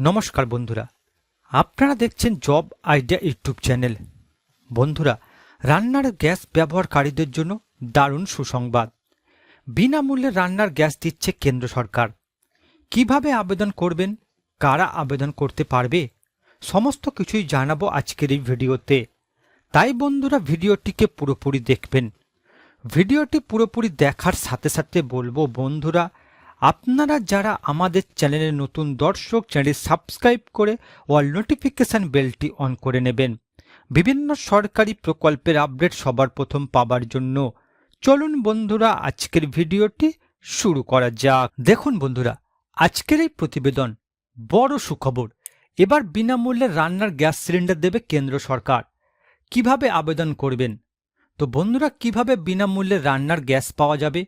নমস্কার বন্ধুরা। আপনারা দেখছেন জব আইডিয়া ইউটিউব চ্যানেল। বন্ধুরা, রান্নার গ্যাস ব্যবহারকারীদের জন্য দারুণ সুসংবাদ। বিনামূল্যে রান্নার গ্যাস দিচ্ছে কেন্দ্র সরকার। কীভাবে আবেদন করবেন, কারা আবেদন করতে পারবে, সমস্ত কিছুই জানাব আজকের এই ভিডিওতে। তাই বন্ধুরা, ভিডিওটিকে পুরোপুরি দেখবেন। ভিডিওটি পুরোপুরি দেখার সাথে সাথে বলব বন্ধুরা আপনারা যারা আমাদের চ্যানেলের নতুন দর্শক চ্যানেল সাবস্ক্রাইব করে অল নোটিফিকেশান বেলটি অন করে নেবেন। বিভিন্ন সরকারি প্রকল্পের আপডেট সবার প্রথম পাবার জন্য চলুন বন্ধুরা, আজকের ভিডিওটি শুরু করা যাক। দেখুন বন্ধুরা, আজকের এই প্রতিবেদন বড় সুখবর। এবার বিনামূল্যে রান্নার গ্যাস সিলিন্ডার দেবে কেন্দ্র সরকার। কীভাবে আবেদন করবেন? তো বন্ধুরা, কীভাবে বিনামূল্যে রান্নার গ্যাস পাওয়া যাবে?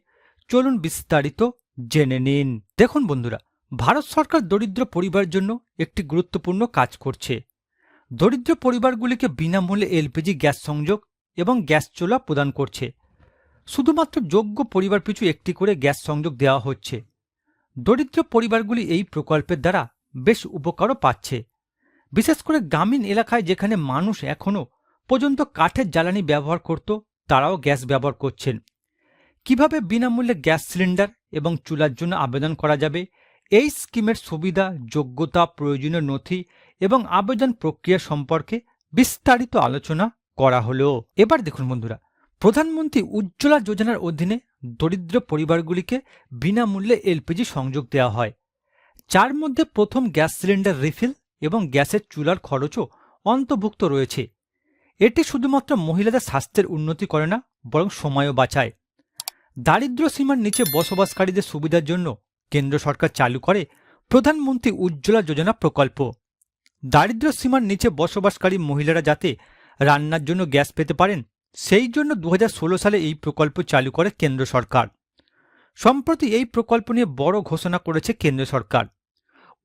চলুন বিস্তারিত জেনে নিন। দেখুন বন্ধুরা, ভারত সরকার দরিদ্র পরিবার জন্য একটি গুরুত্বপূর্ণ কাজ করছে। দরিদ্র পরিবারগুলিকে বিনামূল্যে এলপিজি গ্যাস সংযোগ এবং গ্যাস চোলা প্রদান করছে। শুধুমাত্র যোগ্য পরিবার পিছু একটি করে গ্যাস সংযোগ দেওয়া হচ্ছে। দরিদ্র পরিবারগুলি এই প্রকল্পের দ্বারা বেশ উপকারও পাচ্ছে। বিশেষ করে গ্রামীণ এলাকায় যেখানে মানুষ এখনও পর্যন্ত কাঠের জ্বালানি ব্যবহার করত, তারাও গ্যাস ব্যবহার করছেন। কীভাবে বিনামূল্যে গ্যাস সিলিন্ডার এবং চুলার জন্য আবেদন করা যাবে? এই স্কিমের সুবিধা, যোগ্যতা, প্রয়োজনীয় নথি এবং আবেদন প্রক্রিয়া সম্পর্কে বিস্তারিত আলোচনা করা হলো। এবার দেখুন বন্ধুরা, প্রধানমন্ত্রী উজ্জ্বলা যোজনার অধীনে দরিদ্র পরিবারগুলিকে বিনামূল্যে এলপিজি সংযোগ দেওয়া হয়। যার মধ্যে প্রথম গ্যাস সিলিন্ডার রিফিল এবং গ্যাসের চুলার খরচও অন্তর্ভুক্ত রয়েছে। এটি শুধুমাত্র মহিলাদের স্বাস্থ্যের উন্নতি করে না, বরং সময়ও বাঁচায়। দারিদ্র সীমার নিচে বসবাসকারীদের সুবিধার জন্য কেন্দ্র সরকার চালু করে প্রধানমন্ত্রী উজ্জ্বলা যোজনা প্রকল্প। দারিদ্র সীমার নিচে বসবাসকারী মহিলারা যাতে রান্নার জন্য গ্যাস পেতে পারেন, সেই জন্য দু হাজার ষোলো সালে এই প্রকল্প চালু করে কেন্দ্র সরকার। সম্প্রতি এই প্রকল্প নিয়ে বড় ঘোষণা করেছে কেন্দ্র সরকার।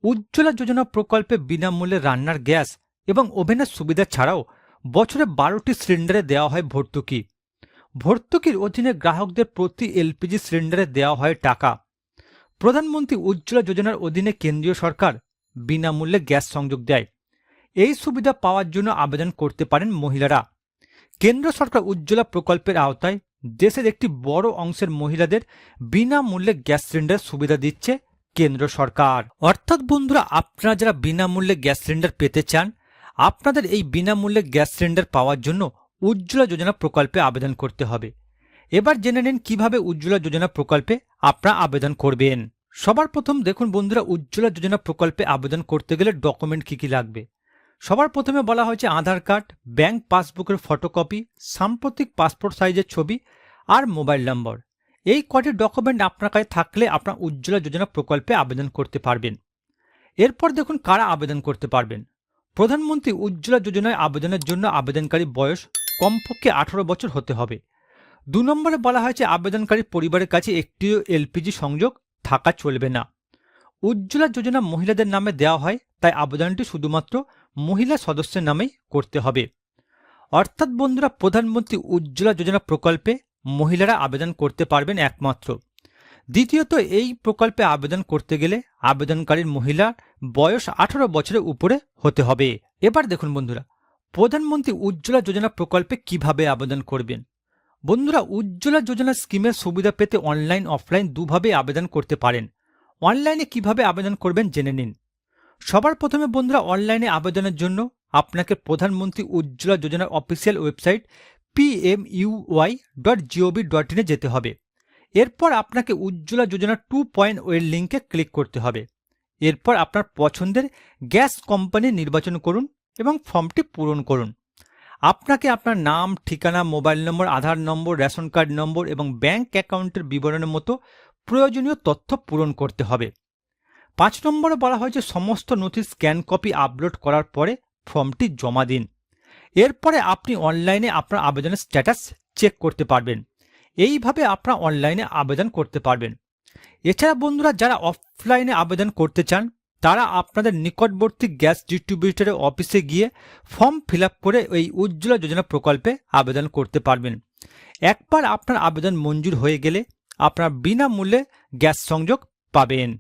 উজ্জ্বলা যোজনা প্রকল্পে বিনামূল্যে রান্নার গ্যাস এবং ওভেনের সুবিধা ছাড়াও বছরে বারোটি সিলিন্ডারে দেওয়া হয় ভর্তুকি। ভর্তুকির অধীনে গ্রাহকদের প্রতি এলপিজি সিলিন্ডারে দেওয়া হয় টাকা। প্রধানমন্ত্রী উজ্জ্বলা যোজনার অধীনে কেন্দ্রীয় সরকার বিনামূল্যে গ্যাস সংযোগ দেয়। এই সুবিধা পাওয়ার জন্য আবেদন করতে পারেন মহিলারা। কেন্দ্র সরকার উজ্জ্বলা প্রকল্পের আওতায় দেশের একটি বড় অংশের মহিলাদের বিনামূল্যে গ্যাস সিলিন্ডার সুবিধা দিচ্ছে কেন্দ্র সরকার। অর্থাৎ বন্ধুরা, আপনারা যারা বিনামূল্যে গ্যাস সিলিন্ডার পেতে চান, আপনাদের এই বিনামূল্যে গ্যাস সিলিন্ডার পাওয়ার জন্য উজ্জ্বলা যোজনা প্রকল্পে আবেদন করতে হবে। এবার জেনে নিন কীভাবে উজ্জ্বলা যোজনা প্রকল্পে আপনারা আবেদন করবেন। সবার প্রথম দেখুন বন্ধুরা, উজ্জ্বলা যোজনা প্রকল্পে আবেদন করতে গেলে ডকুমেন্ট কি কি লাগবে? সবার প্রথমে বলা হয়েছে আধার কার্ড, ব্যাংক পাসবুকের ফটোকপি, সাম্প্রতিক পাসপোর্ট সাইজের ছবি আর মোবাইল নম্বর। এই কটি ডকুমেন্ট আপনার কাছে থাকলে আপনার উজ্জ্বলা যোজনা প্রকল্পে আবেদন করতে পারবেন। এরপর দেখুন কারা আবেদন করতে পারবেন। প্রধানমন্ত্রী উজ্জ্বলা যোজনায় আবেদনের জন্য আবেদনকারী বয়স কমপক্ষে আঠারো বছর হতে হবে। দু নম্বরে বলা হয়েছে, আবেদনকারী পরিবারের কাছে একটিও এলপিজি সংযোগ থাকা চলবে না। উজ্জ্বলা যোজনা মহিলাদের নামে দেওয়া হয়, তাই আবেদনটি শুধুমাত্র মহিলা সদস্যের নামেই করতে হবে। অর্থাৎ বন্ধুরা, প্রধানমন্ত্রী উজ্জ্বলা যোজনা প্রকল্পে মহিলারা আবেদন করতে পারবেন একমাত্র। দ্বিতীয়ত, এই প্রকল্পে আবেদন করতে গেলে আবেদনকারীর মহিলার বয়স আঠারো বছরের উপরে হতে হবে। এবার দেখুন বন্ধুরা প্রধানমন্ত্রী উজ্জ্বলা যোজনা প্রকল্পে কীভাবে আবেদন করবেন? বন্ধুরা, উজ্জ্বলা যোজনা স্কিমের সুবিধা পেতে অনলাইন, অফলাইন দুভাবে আবেদন করতে পারেন। অনলাইনে কীভাবে আবেদন করবেন জেনে নিন। সবার প্রথমে বন্ধুরা, অনলাইনে আবেদনের জন্য আপনাকে প্রধানমন্ত্রী উজ্জ্বলা যোজনার official website PMUY dot gov dot ইনে যেতে হবে। এরপর আপনাকে উজ্জ্বলা যোজনা টু পয়েন্ট ওয়ের লিঙ্কে ক্লিক করতে হবে। এরপর আপনার পছন্দের গ্যাস কোম্পানি নির্বাচন করুন। এবং ফর্মটি পূরণ করুন। আপনাকে আপনার নাম, ঠিকানা, mobile number, Aadhaar number, ration card number এবং ব্যাংক অ্যাকাউন্টের বিবরণের মতো প্রয়োজনীয় তথ্য পূরণ করতে হবে। পাঁচ নম্বরে বলা হয়েছে সমস্ত নথি স্ক্যান কপি আপলোড করার পরে ফর্মটি জমা দিন। এরপরে আপনি অনলাইনে আপনার আবেদনের স্ট্যাটাস চেক করতে পারবেন। এইভাবে আপনারা অনলাইনে আবেদন করতে পারবেন। এছাড়া বন্ধুরা, যারা অফলাইনে আবেদন করতে চান তারা আপনাদের নিকটবর্তী গ্যাস ডিস্ট্রিবিউটরের অফিসে গিয়ে ফর্ম ফিল করে এই উজ্জ্বলা যোজনা প্রকল্পে আবেদন করতে পারবেন। একবার আপনার আবেদন মঞ্জুর হয়ে গেলে আপনার বিনামূল্যে গ্যাস সংযোগ পাবেন।